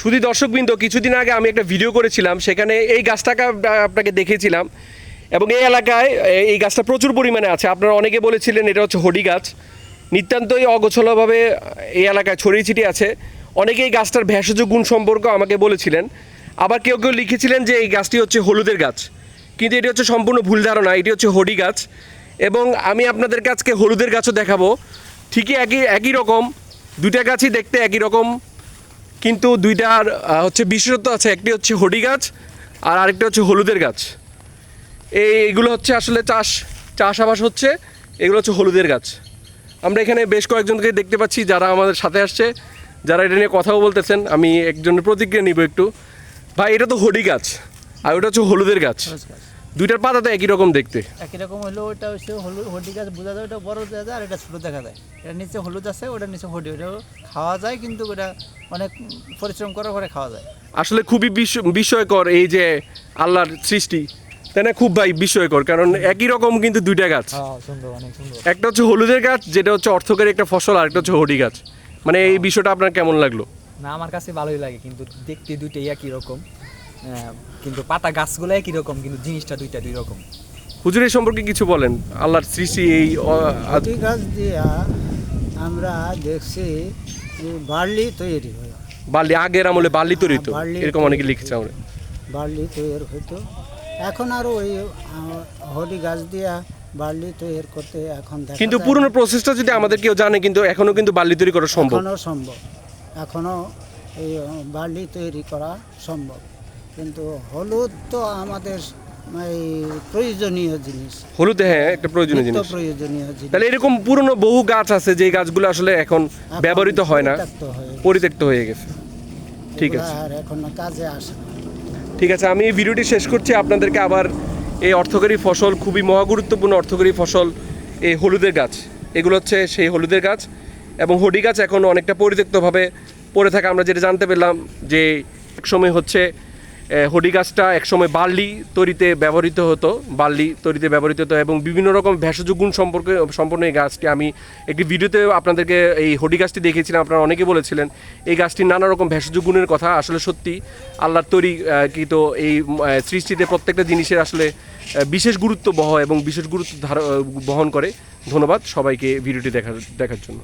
শুধু দর্শকবৃন্দ, কিছুদিন আগে আমি একটা ভিডিও করেছিলাম, সেখানে এই গাছটাকে আপনাকে দেখিয়েছিলাম এবং এই এলাকায় এই গাছটা প্রচুর পরিমাণে আছে। আপনারা অনেকে বলেছিলেন এটা হচ্ছে হডি গাছ। নিতান্তই অগোছলভাবে এই এলাকায় ছড়িয়ে ছিটিয়ে আছে। অনেকে এই গাছটার ভেষজ গুণ সম্পর্কে আমাকে বলেছিলেন। আবার কেউ কেউ লিখেছিলেন যে এই গাছটি হচ্ছে হলুদের গাছ। কিন্তু এটি হচ্ছে সম্পূর্ণ ভুল ধারণা, এটি হচ্ছে হডি গাছ। এবং আমি আপনাদের কাছকে হলুদের গাছও দেখাবো। ঠিকই একই একই রকম, দুইটা গাছই দেখতে একই রকম। কিন্তু দুইটার হচ্ছে বিশেষত্ব আছে। একটি হচ্ছে হডি গাছ আর আরেকটি হচ্ছে হলুদের গাছ। এই এগুলো হচ্ছে আসলে চাষ, চাষাবাস হচ্ছে, এগুলো হচ্ছে হলুদের গাছ। আমরা এখানে বেশ কয়েকজনকে দেখতে পাচ্ছি যারা আমাদের সাথে আসছে, যারা এটা নিয়ে কথাও বলতেছেন। আমি একজনের প্রতিক্রিয়া নিব একটু। ভাই, এটা তো হডি গাছ আর ওটা হচ্ছে হলুদের গাছ। দুইটার পাতা তো একই রকম দেখতে। একই রকম হলো ওটা হচ্ছে হলুদ হলদি গাছ বোঝা যায় ওটা বড় দেখা যায় আর এটা ছোট দেখা যায়। এটা নিচে হলুদ আছে ওটার নিচে হলদি ওটা খাওয়া যায় কিন্তু ওটা অনেক পরিশ্রম করার পরে খাওয়া যায়। আসলে খুবই বিস্ম- বিস্ময়কর এই যে আল্লাহর সৃষ্টি তাই না? খুব ভাই বিস্ময়কর কারণ একই রকম কিন্তু দুইটা গাছ। হ্যাঁ সুন্দর অনেক সুন্দর। একটা হচ্ছে হলুদের গাছ যেটা হচ্ছে অর্থকারী একটা ফসল আর একটা হচ্ছে হডি গাছ। মানে এই বিষয়টা আপনার কেমন লাগল? না আমার কাছে ভালোই লাগে কিন্তু দেখতে দুইটাই একই রকম। কিন্তু পাতা গাছগুলো একই রকম কিন্তু জিনিসটা দুইটা দুই রকম। হুজুর এই সম্পর্কে কিছু বলেন। আল্লাহর সৃষ্টি এই গাছ দিয়া আমরা দেখছি যে বার্লি তৈরি হয়। বালি আগের আমলে বার্লি তৈরি তো বার্লি এরকম অনেকে লিখেছে আমরা বার্লি তৈরি হতো এখন আর ওই হলদি গাছ দিয়া বার্লি তৈরি করতে এখন দেখা কিন্তু পুরনো প্রসেসটা যদি আমাদের কেউ জানে কিন্তু এখনও কিন্তু বার্লি তৈরি করা সম্ভব। এখনও সম্ভব। এখনও এই বার্লি তৈরি করা সম্ভব। কিন্তু হলুদ তো আমাদের এই প্রয়োজনীয় জিনিস। হলুদ হ্যাঁ একটা প্রয়োজনীয় জিনিস। প্রয়োজনীয় জিনিস। তাহলে এরকম পুরনো বহু গাছ আছে যে গাছগুলো আসলে এখন ব্যবহৃত হয় না পরিত্যক্ত হয়ে গেছে। ঠিক আছে। আর এখন কাজে আসে ঠিক আছে আমি এই ভিডিওটি শেষ করছি। আপনাদেরকে আবার এই অর্থকরী ফসল খুবই মহা গুরুত্বপূর্ণ অর্থকরী ফসল এই হলুদের গাছ। এগুলো হচ্ছে সেই হলুদের গাছ এবং হডি গাছ এখন অনেকটা পরিত্যক্তভাবে পড়ে থাকে। আমরা যেটা জানতে পেলাম যে এক সময় হচ্ছে হডি গাছটা একসময় বার্লি তৈরিতে ব্যবহৃত হতো, বার্লি তৈরিতে ব্যবহৃত হতো এবং বিভিন্ন রকম ভেষজ গুণ সম্পর্কে, সম্পন্ন এই গাছটি আমি একটি ভিডিওতে আপনাদেরকে এই হডি গাছটি দেখিয়েছিলাম আপনারা অনেকে বলেছিলেন, এই গাছটির নানা রকম ভেষজ গুণের কথা, আসলে সত্যি আল্লাহর তৈরি কৃত এই সৃষ্টিতে প্রত্যেকটা জিনিসের আসলে বিশেষ গুরুত্ব বহ এবং বিশেষ গুরুত্ব বহন করে। ধন্যবাদ সবাইকে ভিডিওটি দেখার দেখার জন্য।